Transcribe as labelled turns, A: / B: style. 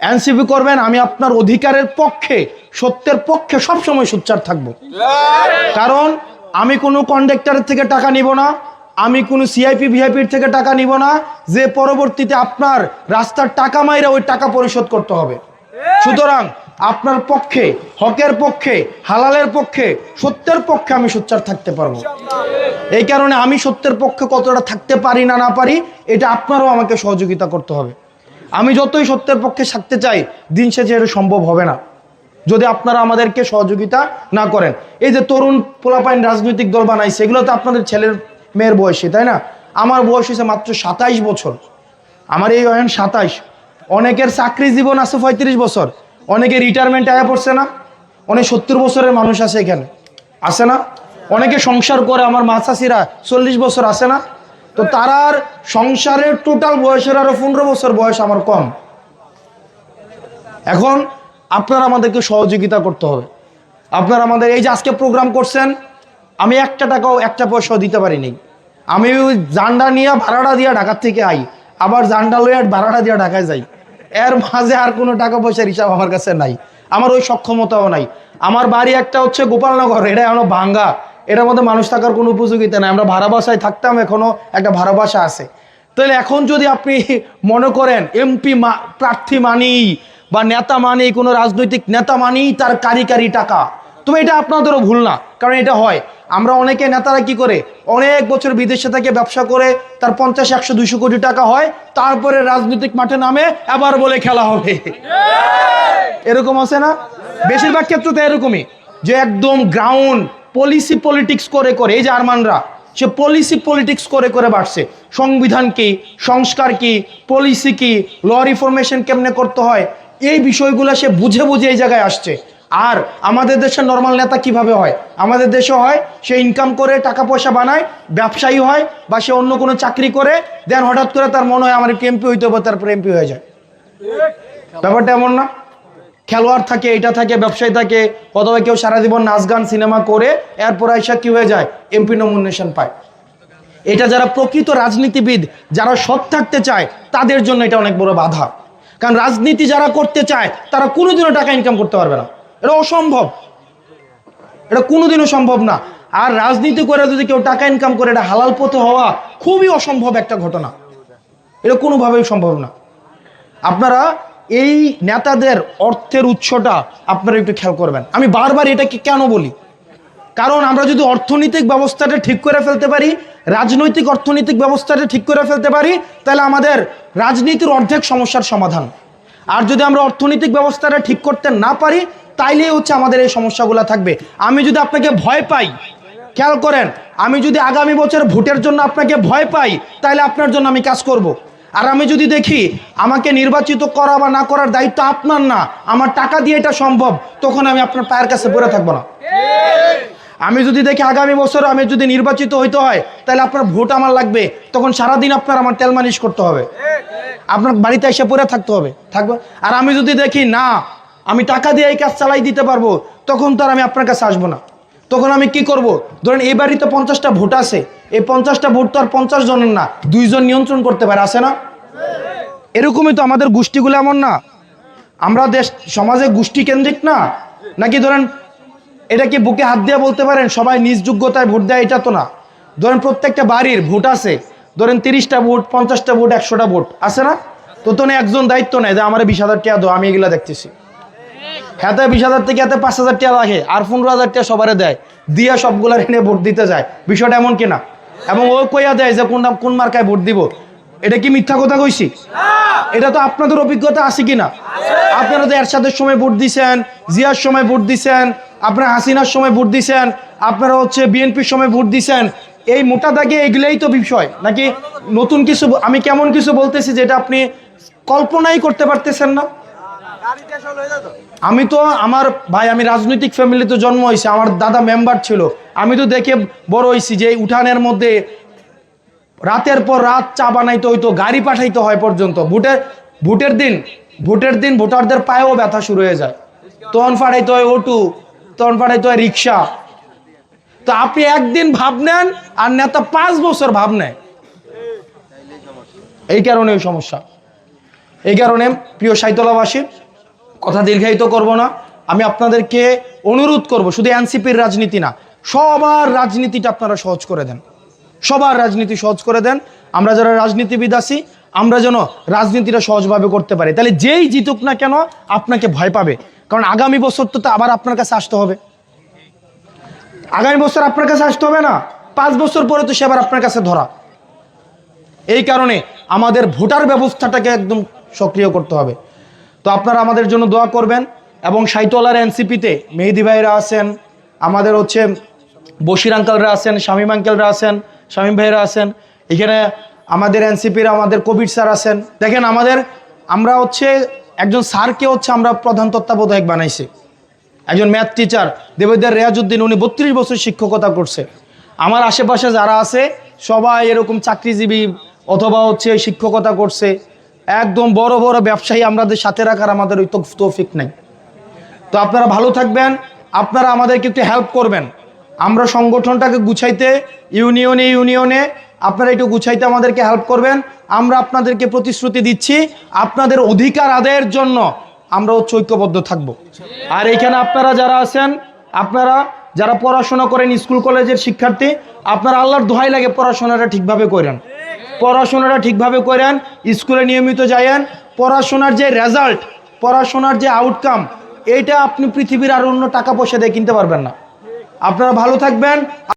A: NCP করবেন, আমি আপনার অধিকারের পক্ষে, সত্যের পক্ষে সবসময় সোচ্চার থাকব। কারণ আমি কোনো কন্ডাক্টরের থেকে টাকা নিব না, আমি কোনো সিআইপি ভিআইপির থেকে টাকা নিব না, যে পরবর্তীতে আপনার রাস্তার টাকা মাইরা ওই টাকা পরিশোধ করতে হবে। সুতরাং আপনার পক্ষে, হকের পক্ষে, হালালের পক্ষে, সত্যের পক্ষে আমি সোচ্চার থাকতে পারব। এই কারণে আমি সত্যের পক্ষে কতটা থাকতে পারি না না পারি, এটা আপনারও আমাকে সহযোগিতা করতে হবে। আমি যতই সত্যের পক্ষে থাকতে চাই, দিন শেষে এটা সম্ভব হবে না। যদি আপনারা আমাদেরকে সহযোগিতা না করেন, এই যে তরুণ পোলাপাইন রাজনৈতিক দল বানাইছে, এগুলো তো আপনাদের ছেলের মেয়ের বয়সী, তাই না? আমার বয়স হয়েছে মাত্র সাতাইশ বছর। আমার এই এখন সাতাইশ। অনেকের চাকরি জীবন আছে পঁয়ত্রিশ বছর। অনেকে রিটায়ারমেন্ট আয়া পড়ছে না। অনেক সত্তর বছরের মানুষ আছে এখানে। আছে না? অনেকে সংসার করে। আমার মাছাসিরা চল্লিশ বছর আছে না? তো তারার সংসারের টোটাল বয়সের আরও পনেরো বছর বয়স আমার কম। এখন আপনারা আমাদেরকে সহযোগিতা করতে হবে। আপনারা আমাদের এই যে আজকে প্রোগ্রাম করছেন আমি একটা টাকাও একটা পয়সাও দিতে পারিনি। আমি ওই জান্ডা নিয়ে ভাড়াটা দিয়ে ঢাকার থেকে আই। আবার জান্ডা লইয়া ভাড়াটা দিয়ে ঢাকায় যাই। এর মাঝে আর কোনো টাকা পয়সার হিসাব আমার কাছে নাই। আমার ওই সক্ষমতাও নাই। আমার বাড়ি একটা হচ্ছে গোপালনগর এটা এখনও ভাঙ্গা। এটার মধ্যে মানুষ থাকার কোনো উপযোগিতা নাই। আমরা ভাড়া বাসায় থাকতাম, এখনও একটা ভাড়া বাসা আছে। তাহলে এখন যদি আপনি মনে করেন, এমপি প্রার্থী মানি বা নেতা মানি কোনো রাজনৈতিক নেতা মানি তার কারি কারি টাকা। তবে এটা আপনাদেরও ভুল না, কারণ এটা হয়। আমরা অনেকে নেতারা কি করে, অনেক বছর বিদেশে থেকে ব্যবসা করে তার পঞ্চাশ, একশো, দুইশো কোটি টাকা হয়, তারপরে রাজনৈতিক মাঠে নামে আবার বলে খেলা হবে। এরকম আছে না? বেশিরভাগ ক্ষেত্রে তো এরকমই, যে একদম গ্রাউন্ড পলিসি পলিটিক্স করে করে, এই জার্মানরা সে পলিসি পলিটিক্স করে করে বাড়ছে। সংবিধান কি, সংস্কার কি পলিসি কি ল রিফরমেশন কেমনে করতে হয়, এই বিষয়গুলো সে বুঝে বুঝে এই জায়গায় আসছে। আর আমাদের দেশের নর্মাল নেতা কীভাবে হয়? আমাদের দেশে হয়, সে ইনকাম করে টাকা পয়সা বানায়, ব্যবসায়ী হয়, বা সে অন্য কোনো চাকরি করে দেন হঠাৎ করে তার মনে হয় আমার এমপি হইতে হবে, তারপরে এমপি হয়ে যায়। ব্যাপারটা এমন না। খেলোয়াড় থাকে, এটা থাকে, ব্যবসায়ী থাকে, অথবা কেউ সারা জীবন নাচ গান, সিনেমা করে, এরপর আইসা কি হয়ে যায়? এমপি নমিনেশন পায়। এটা যারা প্রকৃত রাজনীতিবিদ, যারা সৎ থাকতে চায়, তাদের জন্য এটা অনেক বড় বাধা। কারণ রাজনীতি যারা করতে চায়, তারা কোনোদিনও টাকা ইনকাম করতে পারবে না। এটা অসম্ভব। এটা কোনোদিনও সম্ভব না। আর রাজনীতি করে যদি কেউ টাকা ইনকাম করে, এটা হালাল পথে হওয়া খুবই অসম্ভব একটা ঘটনা। এটা কোনোভাবেই সম্ভব না। আপনারা এই নেতাদের অর্থের উৎসটা আপনারা একটু খেয়াল করবেন। আমি বারবার এটাকে কেন বলি? কারণ আমরা যদি অর্থনৈতিক ব্যবস্থাটা ঠিক করে ফেলতে পারি, রাজনৈতিক অর্থনৈতিক ব্যবস্থাটা ঠিক করে ফেলতে পারি, তাহলে আমাদের রাজনীতির অর্ধেক সমস্যার সমাধান। আর যদি আমরা অর্থনৈতিক ব্যবস্থাটা ঠিক করতে না পারি তাইলেই হচ্ছে আমাদের এই সমস্যাগুলো থাকবে। আমি যদি আপনাকে ভয় পাই, খেয়াল করেন, আমি যদি আগামী বছর ভোটের জন্য আপনাকে ভয় পাই তাহলে আপনার জন্য আমি কাজ করব। আর আমি যদি দেখি আমাকে নির্বাচিত করা বা না করার দায়িত্ব আপনার না, আমার টাকা দিয়ে এটা সম্ভব, তখন আমি আপনার পায়ের কাছে পড়ে থাকব না। আমি যদি দেখি আগামী বছর আমি যদি নির্বাচিত হইতে হয়, তাহলে আপনার ভোট আমার লাগবে, তখন সারাদিন আপনার আমার তেল মালিশ করতে হবে। আপনার বাড়িতে এসে পড়ে থাকতে হবে, থাকবে। আর আমি যদি দেখি না, আমি টাকা দিয়ে এই কাজ চালাই দিতে পারব, তখন তো আর আমি আপনার কাছে আসব না। তখন আমি কি করব? ধরেন এই বাড়িতে পঞ্চাশটা ভোট আছে এই পঞ্চাশটা ভোট তো আর পঞ্চাশ জনের না, দুইজন নিয়ন্ত্রণ করতে পারে, আছে না? এরকমই তো আমাদের গোষ্ঠীগুলো এমন না। আমরা দেশ, সমাজে গোষ্ঠী কেন্দ্রিক না? নাকি ধরেন, এটা কি বুকে হাত দিয়ে বলতে পারেন, সবাই নিজ যোগ্যতায় ভোট দেয়, এটা তো না। ধরেন প্রত্যেকটা বাড়ির ভোট আছে, ধরেন তিরিশটা ভোট, পঞ্চাশটা ভোট, একশোটা ভোট, আছে না? তো তো একজন দায়িত্ব নেয়, যে আমার বিশ হাজার টাকা দো আমি এগুলা দেখতেছি। হাতে বিশ হাজার থেকে হাতে পাঁচ হাজার টাকা লাগে আর পনেরো হাজার টাকা সবারে দেয়, দিয়ে সবগুলার এনে ভোট দিতে যায়। বিষয়টা এমন কিনা এবং ও কইয়া দেয় যে কোন কোন মার্কায় ভোট দিব। এটা কি মিথ্যা কথা কইছি? এটা তো আপনাদের অভিজ্ঞতা আছে কিনা? আপনারা তো এরশাদের সময় ভোট দিছেন, জিয়ার সময় ভোট দিছেন, আপনারা হাসিনার সময় ভোট দিছেন, আপনারা হচ্ছে বিএনপির সময় ভোট দিছেন। এই মোটা দাগে এগুলাই তো বিষয়। নাকি নতুন কিছু আমি কেমন কিছু বলতেছি যেটা আপনি কল্পনাই করতে পারতেছেন না? আমি তো, আমার ভাই, আমি রাজনৈতিক ফ্যামিলিতে জন্ম হয়েছে, আমার দাদা মেম্বার ছিল। আমি তো দেখে বড় হয়েছি যে উঠানের মধ্যে রাতের পর রাত চা বানাইতে হইতো, গাড়ি পাঠাইতে হয় পর্যন্ত। ভোটের ভোটের দিন ভোটের দিন ভোটারদের পায়েও ব্যথা শুরু হয়ে যায়। তখন ফাটাইতে হয় অটো, তখন ফাটাইতে হয় রিক্সা। তো আপনি একদিন ভাব নেন, আর নেতা পাঁচ বছর ভাব নেয়। এই কারণে ওই সমস্যা। এই কারণে, প্রিয় সাহিত্যলাবাসী কথা দীর্ঘায়িত করব না। আমি আপনাদেরকে অনুরোধ করব, শুধু এনসিপির রাজনীতি না সবার রাজনীতিটা আপনারা সহজ করে দেন। সবার রাজনীতি সহজ করে দেন। আমরা যারা রাজনীতিবিদ আছি, আমরা যেন রাজনীতিটা সহজভাবে করতে পারি। তাহলে যেই জিতুক না কেন আপনাকে ভয় পাবে। কারণ আগামী বছর তো আবার আপনার কাছে আসতে হবে। আগামী বছর আপনার কাছে আসতে হবে না। পাঁচ বছর পরে তো সে আবার আপনার কাছে ধরা। এই কারণে আমাদের ভোটার ব্যবস্থাটাকে একদম সক্রিয় করতে হবে। তো আপনারা আমাদের জন্য দোয়া করবেন এবং সাইতলার এনসিপিতে মেহেদি ভাইরা আছেন, আমাদের হচ্ছে বশির আঙ্কালরা আছেন, শামীম আঙ্কেলরা আছেন, শামীম ভাইরা আছেন। এখানে আমাদের এনসিপির, আমাদের কোভিড স্যার আছেন। দেখেন, আমাদের, আমরা হচ্ছে একজন স্যারকে হচ্ছে আমরা প্রধান তত্ত্বাবধায়ক বানাইছি। একজন ম্যাথ টিচার দেবেদার রেয়াজউদ্দিন উনি বত্রিশ বছর শিক্ষকতা করছে। আমার আশেপাশে যারা আছে, সবাই এরকম চাকরিজীবী অথবা হচ্ছে শিক্ষকতা করছে। একদম বড় বড় ব্যবসায়ী আমাদের সাথে রাখার আমাদের ওই তৌফ- তৌফিক নাই। তো আপনারা ভালো থাকবেন, আপনারা আমাদেরকে একটু হেল্প করবেন। আমরা সংগঠনটাকে গুছাইতে, ইউনিয়নে ইউনিয়নে আপনারা একটু গুছাইতে আমাদেরকে হেল্প করবেন। আমরা আপনাদেরকে প্রতিশ্রুতি দিচ্ছি, আপনাদের অধিকার আদায়ের জন্য আমরা ঐক্যবদ্ধ থাকব। আর এখানে আপনারা যারা আছেন, আপনারা যারা পড়াশোনা করেন স্কুল, কলেজের শিক্ষার্থী, আপনারা আল্লাহর দোহাই লাগে পড়াশোনাটা ঠিকভাবে করেন। পড়াশোনাটা ঠিকভাবে করেন, স্কুলে নিয়মিত যায়েন পড়াশোনার যে রেজাল্ট পড়াশোনার যে আউটকাম এটা আপনি পৃথিবীর আর অন্য টাকা পয়সা দিয়ে কিনতে পারবেন না। আপনারা ভালো থাকবেন।